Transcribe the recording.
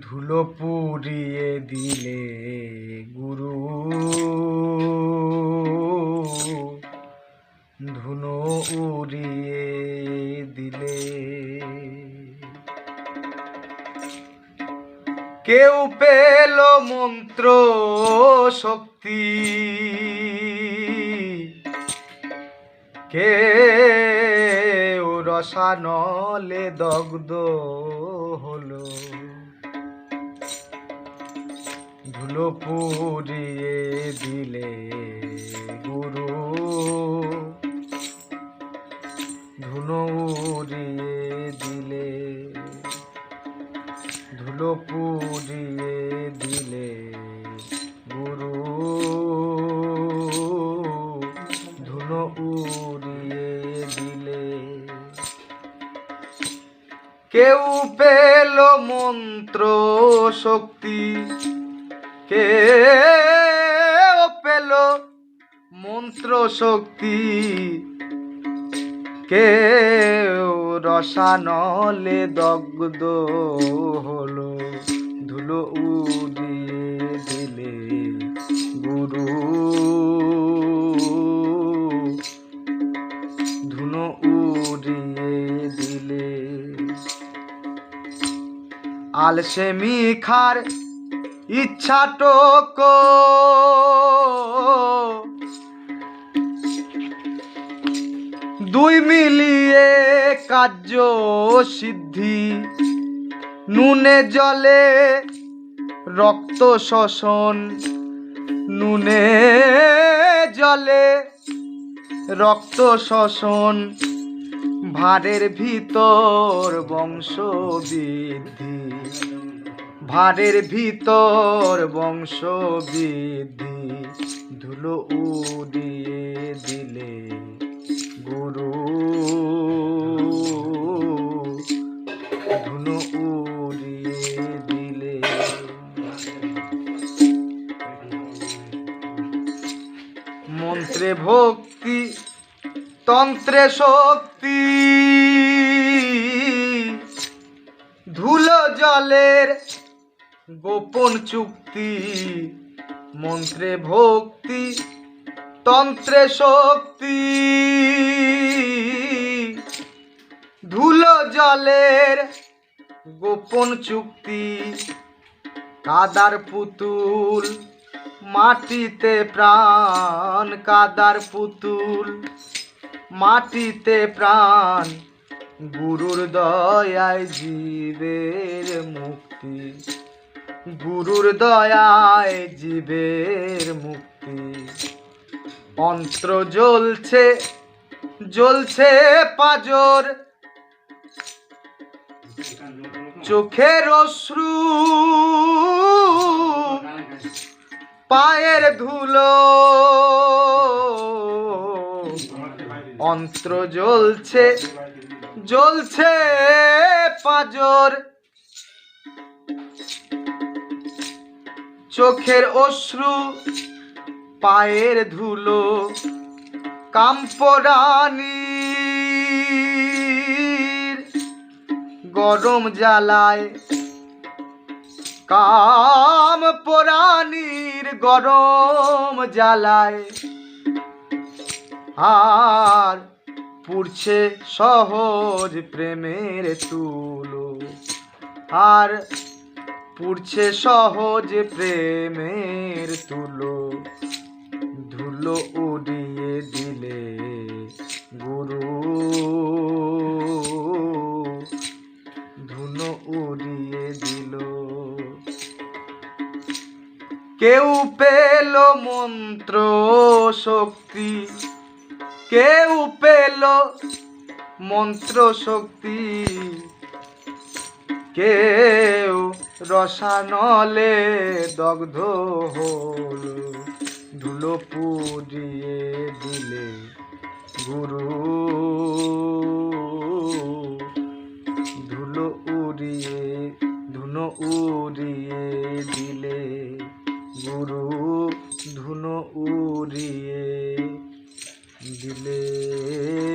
ধুলো পুড়িয়ে দিলে গুরু। ধুনো উড়িয়ে দিলে। কেউ পেল মন্ত্র শক্তি। কেউ রসানলে দগ্ধ হলো। ধুলো পুড়িয়ে দিলে গুরু। ধুলো উড়িয়ে দিলে ধুলো পুড়িয়ে কেউ পেল মন্ত্র শক্তি। কেউ পেল মন্ত্র শক্তি। কে রসানলে দগ্ধ হলো ধুলো উড়িয়ে আলসেমি খার ইচ্ছা টোকো। দুই মিলিয়ে কার্য সিদ্ধি, নুনে জলে রক্ত শোষণ, নুনে জলে রক্ত শোষণ ভারের ভিতর বংশ বৃদ্ধি ভারের ভিতর বংশ বৃদ্ধি ধুলো উড়িয়ে দিলে গুরু। ধুলো উড়িয়ে দিলে মন্ত্রে ভক্তি, তন্ত্রে শক্তি ধুলো জলের গোপন চুক্তি, মন্ত্রে ভক্তি, তন্ত্রে শক্তি। ধুলো জলের গোপন চুক্তি, কাদার পুতুল, মাটিতে প্রাণ, কাদার পুতুল। মাটিতে প্রাণ, গুরুর দয়ায় জীবের মুক্তি। গুরুর দয়ায় জীবের মুক্তি। অন্ত্র জ্বলছে জ্বলছে পাজর। চোখের অশ্রু পায়ের ধুলো। অন্ত্র জ্বলছে জ্বলছে পাজর। চোখের অশ্রু, পায়ের ধুলো, কাম্পরানির গরম জ্বালায়। কাম পরাণীর গরম জ্বালায়। আর পুড়ছে সহজ প্রেমের তুলো আর পুড়ছে সহজ প্রেমের তুলো ধুলো উড়িয়ে দিলে গুরু। ধুলো উড়িয়ে দিল। কেউ পেল মন্ত্র শক্তি কেউ পেল মন্ত্র শক্তি কেউ রসানলে দগ্ধ হল, ধুলো পুজিয়ে দিলে গুরু। ধুলো উড়িয়ে, ধুনো উড়িয়ে দিলে গুরু। দিলে